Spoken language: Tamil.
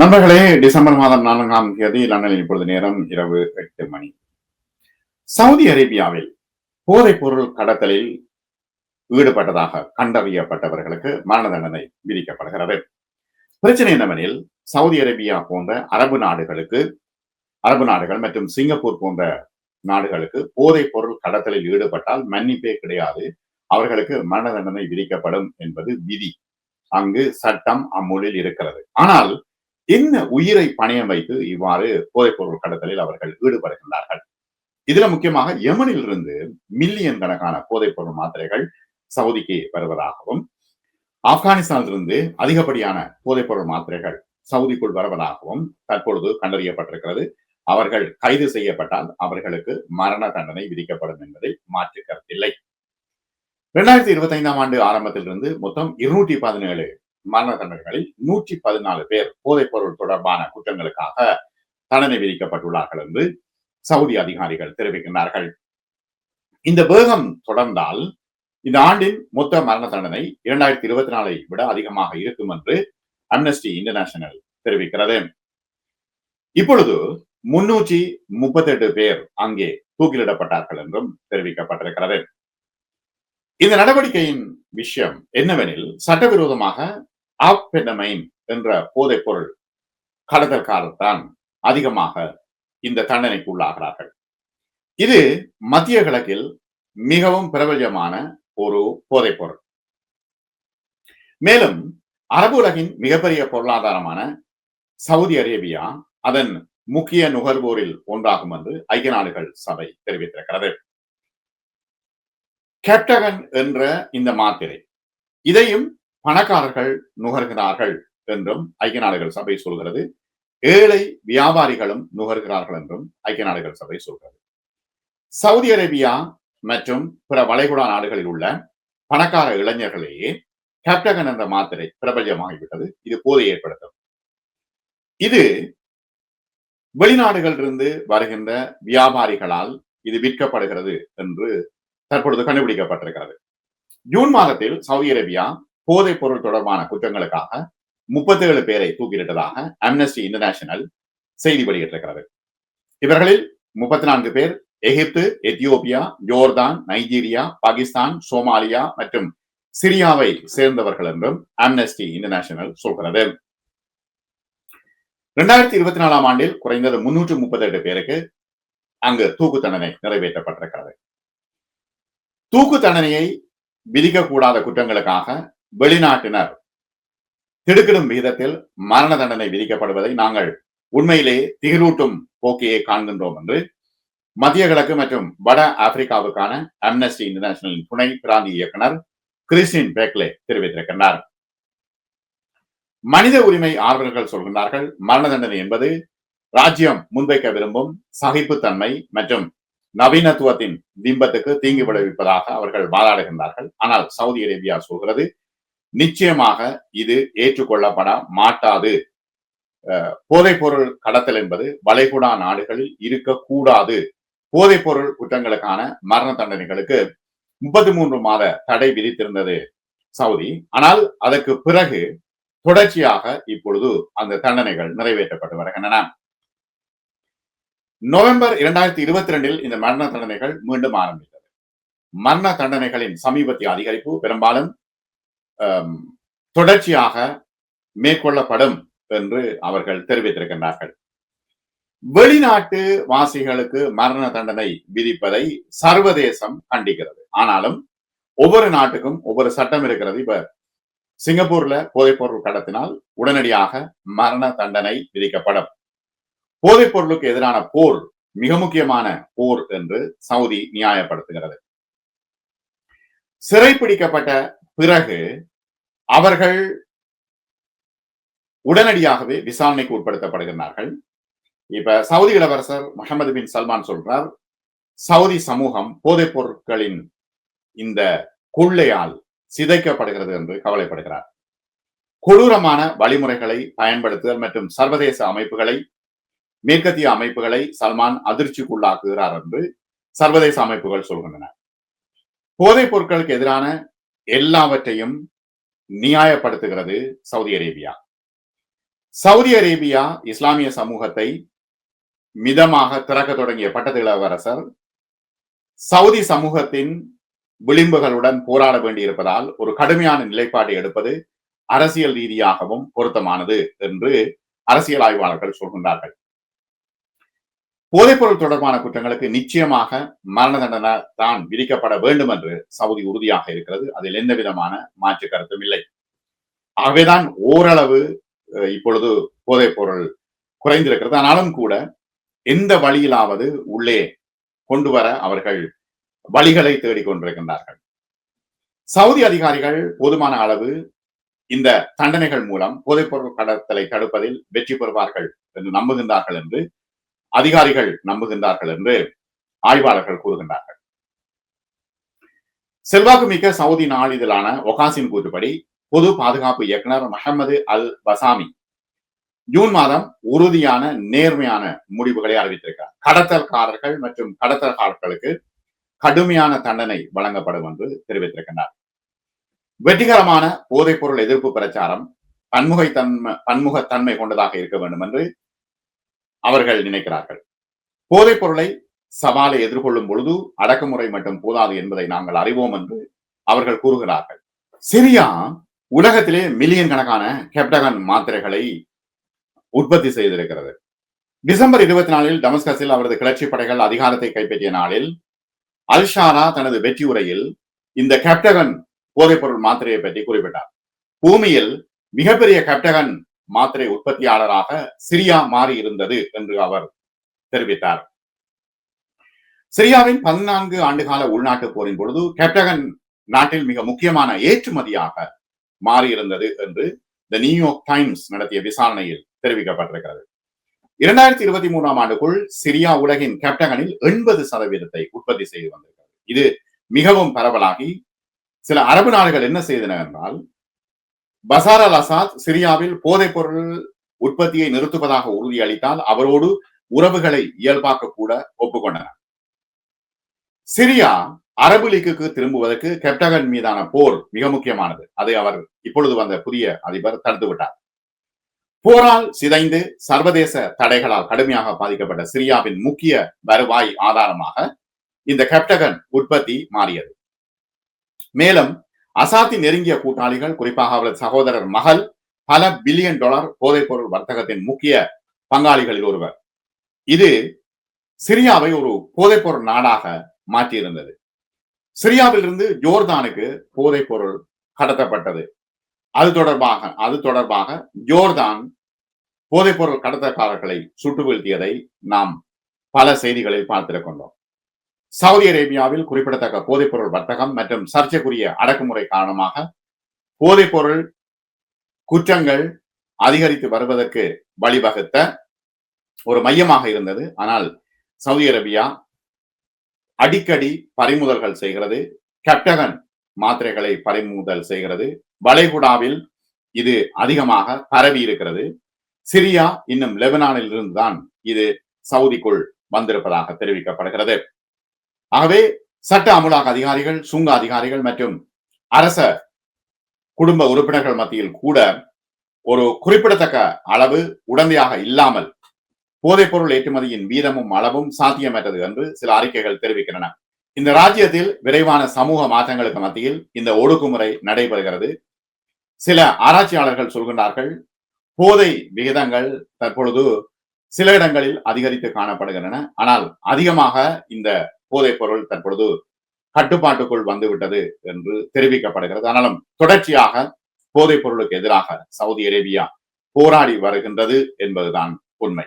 நண்பர்களே டிசம்பர் மாதம் நான்காம் தேதி லண்டனில் இப்பொழுது நேரம் இரவு எட்டு மணி. சவுதி அரேபியாவில் போதைப் பொருள் கடத்தலில் ஈடுபட்டதாக கண்டறியப்பட்டவர்களுக்கு மரண தண்டனை விதிக்கப்படுகிறது. பிரச்சனை என்னவெனில் சவுதி அரேபியா போன்ற அரபு நாடுகளுக்கு அரபு நாடுகள் மற்றும் சிங்கப்பூர் போன்ற நாடுகளுக்கு போதைப் பொருள் கடத்தலில் ஈடுபட்டால் மன்னிப்பே கிடையாது. அவர்களுக்கு மரண தண்டனை விதிக்கப்படும் என்பது விதி. அங்கு சட்டம் அம்மொழியில் இருக்கிறது. ஆனால் என்ன உயிரை பணையம் வைத்து இவ்வாறு போதைப்பொருள் கடத்தலில் அவர்கள் ஈடுபடுகின்றார்கள்? இதுல முக்கியமாக யமனில் இருந்து மில்லியன் கணக்கான போதைப்பொருள் மாத்திரைகள் சவுதிக்கு வருவதாகவும் ஆப்கானிஸ்தானிலிருந்து அதிகப்படியான போதைப்பொருள் மாத்திரைகள் சவுதிக்குள் வருவதாகவும் தற்பொழுது கண்டறியப்பட்டிருக்கிறது. அவர்கள் கைது செய்யப்பட்டால் அவர்களுக்கு மரண தண்டனை விதிக்கப்படும் என்பதில் மாற்று கருத்தில்லை இரண்டாயிரத்தி இருபத்தி ஐந்தாம் ஆண்டு ஆரம்பத்திலிருந்து மொத்தம் இருநூற்றி பதினேழு மரண தண்டனைகளில் நூற்றி பதினாலு பேர் போதைப்பொருள் தொடர்பான குற்றங்களுக்காக தண்டனை விதிக்கப்பட்டுள்ளார்கள் என்று சவுதி அதிகாரிகள் தெரிவிக்கின்றார்கள். இந்த வேகம் தொடர்ந்தால் இந்த ஆண்டின் மொத்த மரண தண்டனை இரண்டாயிரத்தி இருபத்தி நாலை விட அதிகமாக இருக்கும் என்று அம்னஸ்டி இன்டர்நேஷனல் தெரிவிக்கிறது. இப்பொழுது முன்னூற்றி முப்பத்தி எட்டு பேர் அங்கே தூக்கிலிடப்பட்டார்கள் என்றும் தெரிவிக்கப்பட்டிருக்கிறது. இந்த நடவடிக்கையின் விஷயம் என்னவெனில் சட்டவிரோதமாக ஆப்பெனமைன் என்ற போதைப் பொருள் கடத்தல்காரர்தான் அதிகமாக இந்த தண்டனைக்கு உள்ளாகிறார்கள் இது மத்திய கிழக்கில் மிகவும் பிரபல்யமான ஒரு போதைப் பொருள். மேலும் அரபு உலகின் மிகப்பெரிய பொருளாதாரமான சவுதி அரேபியா அதன் முக்கிய நுகர்வோரில் ஒன்றாகும் என்று ஐக்கிய நாடுகள் சபை தெரிவித்திருக்கிறது. கேப்டகன் என்ற இந்த மாத்திரை இதையும் பணக்காரர்கள் நுகர்கிறார்கள் என்றும் ஐக்கிய நாடுகள் சபை சொல்கிறது. ஏழை வியாபாரிகளும் நுகர்கிறார்கள் என்றும் ஐக்கிய நாடுகள் சபை சொல்கிறது. சவுதி அரேபியா மற்றும் பிற வளைகுடா நாடுகளில் உள்ள பணக்கார இளைஞர்களையே கேப்டகன் என்ற மாத்திரை பிரபல்யமாகிவிட்டது. இது போதை ஏற்படுத்தும். இது வெளிநாடுகளிலிருந்து வருகின்ற வியாபாரிகளால் இது விற்கப்படுகிறது என்று தற்பொழுது கண்டுபிடிக்கப்பட்டிருக்கிறது. ஜூன் மாதத்தில் சவுதி அரேபியா போதைப் பொருள் தொடர்பான குற்றங்களுக்காக முப்பத்தி ஏழு பேரை தூக்கிலிட்டதாக அம்னஸ்டி இன்டர்நேஷனல் செய்தி வெளியிட்டிருக்கிறது. இவர்களில் முப்பத்தி நான்கு பேர் Egypt Ethiopia Jordan Nigeria Pakistan Somalia மற்றும் சிரியாவை சேர்ந்தவர்கள் என்றும் அம்னஸ்டி இன்டர்நேஷனல் சொல்கிறது. இரண்டாயிரத்தி இருபத்தி நாலாம் ஆண்டில் குறைந்தது முன்னூற்று முப்பத்தி எட்டு பேருக்கு அங்கு தூக்கு தண்டனை நிறைவேற்றப்பட்டிருக்கிறது. தூக்கு தண்டனையை விதிக்கக்கூடாத குற்றங்களுக்காக வெளிநாட்டினர். திடுக்கிடும் விகிதத்தில் மரண தண்டனை விதிக்கப்படுவதை நாங்கள் உண்மையிலே திகிலூட்டும் போக்கையை காண்கின்றோம் என்று மத்திய கிழக்கு மற்றும் வட ஆப்பிரிக்காவுக்கான அம்னஸ்டி இன்டர்நேஷனலின் துணை பிராந்திய இயக்குனர் கிறிஸ்டின் பேக்லே தெரிவித்திருக்கின்றார். மனித உரிமை ஆர்வலர்கள் சொல்கின்றார்கள் மரண தண்டனை என்பது ராஜ்யம் முன்வைக்க விரும்பும் சகிப்புத்தன்மை மற்றும் நவீனத்துவத்தின் பிம்பத்துக்கு தீங்கு விளைவிப்பதாக அவர்கள் வாதாடுகின்றார்கள். ஆனால் சவுதி அரேபியா சொல்கிறது நிச்சயமாக இது ஏற்றுக்கொள்ளப்பட மாட்டாது. போதைப்பொருள் கடத்தல் என்பது வளைகுடா நாடுகளில் இருக்கக்கூடாது. போதைப்பொருள் குற்றங்களுக்கான மரண தண்டனைகளுக்கு முப்பத்தி மூன்று மாத தடை விதித்திருந்தது சவுதி. ஆனால் அதற்கு பிறகு தொடர்ச்சியாக இப்பொழுது அந்த தண்டனைகள் நிறைவேற்றப்பட்டு வருகின்றன. நவம்பர் இரண்டாயிரத்தி இருபத்தி ரெண்டில் இந்த மரண தண்டனைகள் மீண்டும் ஆரம்பித்தது. மரண தண்டனைகளின் சமீபத்திய அதிகரிப்பு பெரும்பாலும் தொடர்ச்சியாக மேற்கொள்ளப்படும் என்று அவர்கள் தெரிவித்திருக்கின்றார்கள். வெளிநாட்டு வாசிகளுக்கு மரண தண்டனை விதிப்பதை சர்வதேசம் கண்டிக்கிறது. ஆனாலும் ஒவ்வொரு நாட்டுக்கும் ஒவ்வொரு சட்டம் இருக்கிறது. இப்ப சிங்கப்பூர்ல போதைப்பொருள் கடத்தினால் உடனடியாக மரண தண்டனை விதிக்கப்படும். போதைப்பொருளுக்கு எதிரான போர் மிக முக்கியமான போர் என்று சவுதி நியாயப்படுத்துகிறது. சிறைப்பிடிக்கப்பட்ட பிறகு அவர்கள் உடனடியாகவே விசாரணைக்கு உட்படுத்தப்படுகிறார்கள் இப்ப சவுதி இளவரசர் முகமது பின் சல்மான் சொல்றார் சவுதி சமூகம் போதைப் பொருட்களின் இந்த கொள்ளையால் சிதைக்கப்படுகிறது என்று கவலைப்படுகிறார். கொடூரமான வழிமுறைகளை பயன்படுத்துதல் மற்றும் சர்வதேச அமைப்புகளை மேற்கத்திய அமைப்புகளை சல்மான் அதிர்ச்சிக்குள்ளாக்குகிறார் என்று சர்வதேச அமைப்புகள் சொல்கின்றன. போதைப் பொருட்களுக்கு எதிரான எல்லாவற்றையும் நியாயப்படுத்துகிறது சவுதி அரேபியா. சவுதி அரேபியா இஸ்லாமிய சமூகத்தை மிதமாக திறக்க தொடங்கிய பட்டத்து இளவரசர் சவுதி சமூகத்தின் விளிம்புகளுடன் போராட வேண்டியிருப்பதால் ஒரு கடுமையான நிலைப்பாட்டை எடுப்பது அரசியல் ரீதியாகவும் பொருத்தமானது என்று அரசியல் ஆய்வாளர்கள் சொல்கின்றார்கள். போதைப்பொருள் தொடர்பான குற்றங்களுக்கு நிச்சயமாக மரண தண்டனை தான் விதிக்கப்பட வேண்டும் என்று சவுதி உறுதியாக இருக்கிறது. அதில் எந்த விதமான மாற்று கருத்தும் இல்லை. ஆகவேதான் ஓரளவு இப்பொழுது போதைப்பொருள் குறைந்திருக்கிறது. ஆனாலும் கூட எந்த வழியிலாவது உள்ளே கொண்டு வர அவர்கள் வழிகளை தேடிக்கொண்டிருக்கின்றார்கள் சவுதி அதிகாரிகள் போதுமான அளவு இந்த தண்டனைகள் மூலம் போதைப்பொருள் கடத்தலை தடுப்பதில் வெற்றி பெறுவார்கள் என்று நம்புகின்றார்கள் என்று அதிகாரிகள் நம்புகின்றார்கள் என்று ஆய்வாளர்கள் கூறுகின்றார்கள். செல்வாக்குமிக்க சவுதி நாளிதழான ஒகாசின் கூற்றுப்படி பொது பாதுகாப்பு இயக்குனர் மஹமது அல் பசாமி ஜூன் மாதம் உறுதியான நேர்மையான முடிவுகளை அறிவித்திருக்கிறார். கடத்தல்காரர்கள் மற்றும் கடத்தல்காரர்களுக்கு கடுமையான தண்டனை வழங்கப்படும் என்று தெரிவித்திருக்கின்றார். வெற்றிகரமான போதைப்பொருள் எதிர்ப்பு பிரச்சாரம் பன்முகை தன்மை பன்முகத்தன்மை கொண்டதாக இருக்க வேண்டும் என்று அவர்கள் நினைக்கிறார்கள். போதைப் பொருளை சவாலை எதிர்கொள்ளும் பொழுது அடக்குமுறை மட்டும் போதாது என்பதை நாங்கள் அறிவோம் என்று அவர்கள் கூறுகிறார்கள். சிரியா உலகத்திலே மில்லியன் கணக்கான கெப்டகன் மாத்திரைகளை உற்பத்தி செய்திருக்கிறது. டிசம்பர் இருபத்தி நாலில் டமஸ்கஸில் அவரது கிளர்ச்சி படைகள் அதிகாரத்தை கைப்பற்றிய நாளில் அல்ஷாரா தனது வெற்றி உரையில் இந்த கேப்டகன் போதைப்பொருள் மாத்திரையை பற்றி குறிப்பிட்டார். பூமியில் மிகப்பெரிய கேப்டகன் மாத்திரை உற்பத்தியாளராக சிரியா மாறி இருந்தது என்று அவர் தெரிவித்தார். சிரியாவின் பதினான்கு ஆண்டுகால உள்நாட்டு போரின் பொழுது கேப்டகன் நாட்டில் மிக முக்கியமான ஏற்றுமதியாக மாறியிருந்தது என்று த நியூயார்க் டைம்ஸ் நடத்திய விசாரணையில் தெரிவிக்கப்பட்டிருக்கிறது. இரண்டாயிரத்தி இருபத்தி மூணாம் ஆண்டுக்குள் சிரியா உலகின் கேப்டகனில் எண்பது சதவீதத்தை உற்பத்தி செய்து வந்திருக்கிறது. இது மிகவும் பரவலாகி சில அரபு நாடுகள் என்ன செய்தன என்றால் பசார் அல் அசாத் சிரியாவில் போதைப் பொருள் உற்பத்தியை நிறுத்துவதாக உறுதியளித்தால் அவரோடு உறவுகளை இயல்பாக்க கூட ஒப்புக்கொண்டனர். சிரியா அரபு லீக்குக்கு திரும்புவதற்கு கெப்டகன் மீதான போர் மிக முக்கியமானது. அதை அவர் இப்பொழுது வந்த புதிய அதிபர் தடுத்து விட்டார். போரால் சிதைந்து சர்வதேச தடைகளால் கடுமையாக பாதிக்கப்பட்ட சிரியாவின் முக்கிய வருவாய் ஆதாரமாக இந்த கெப்டகன் உற்பத்தி மாறியது. மேலும் அசாத்தி நெருங்கிய கூட்டாளிகள் குறிப்பாக அவரது சகோதரர் மகள் பல பில்லியன் டாலர் போதைப்பொருள் வர்த்தகத்தின் முக்கிய பங்காளிகளில் ஒருவர். இது சிரியாவை ஒரு போதைப்பொருள் நாடாக மாற்றியிருந்தது. சிரியாவிலிருந்து ஜோர்தானுக்கு போதைப்பொருள் கடத்தப்பட்டது. அது தொடர்பாக அது தொடர்பாக ஜோர்தான் போதைப்பொருள் கடத்தக்காரர்களை சுட்டு வீழ்த்தியதை நாம் பல செய்திகளில் பார்த்திருக்கின்றோம். சவுதி அரேபியாவில் குறிப்பிடத்தக்க போதைப்பொருள் வர்த்தகம் மற்றும் சர்ச்சைக்குரிய அடக்குமுறை காரணமாக போதைப்பொருள் குற்றங்கள் அதிகரித்து வருவதற்கு வழிவகுத்த ஒரு மையமாக இருந்தது. ஆனால் சவுதி அரேபியா அடிக்கடி பறிமுதல்கள் செய்கிறது. கெப்டகன் மாத்திரைகளை பறிமுதல் செய்கிறது. வளைகுடாவில் இது அதிகமாக பரவி இருக்கிறது. சிரியா இன்னும் லெபனானில் இருந்துதான் இது சவுதிக்குள் வந்திருப்பதாக தெரிவிக்கப்படுகிறது. ஆகவே சட்ட அமுலாக்க அதிகாரிகள் சுங்க அதிகாரிகள் மற்றும் அரச குடும்ப உறுப்பினர்கள் மத்தியில் கூட ஒரு குறிப்பிடத்தக்க அளவு உடந்தையாக இல்லாமல் போதைப்பொருள் ஏற்றுமதியின் வீதமும் அளவும் சாத்தியமற்றது என்று சில அறிக்கைகள் தெரிவிக்கின்றன. இந்த ராஜ்யத்தில் விரைவான சமூக மாற்றங்களுக்கு மத்தியில் இந்த ஒடுக்குமுறை நடைபெறுகிறது. சில ஆராய்ச்சியாளர்கள் சொல்கின்றார்கள் போதை விகிதங்கள் தற்பொழுது சில இடங்களில் அதிகரித்து காணப்படுகின்றன. ஆனால் அதிகமாக இந்த போதைப் பொருள் தற்பொழுது கட்டுப்பாட்டுக்குள் வந்துவிட்டது என்று தெரிவிக்கப்படுகிறது. ஆனாலும் தொடர்ச்சியாக போதைப் பொருளுக்கு எதிராக சவுதி அரேபியா போராடி வருகின்றது என்பதுதான் உண்மை.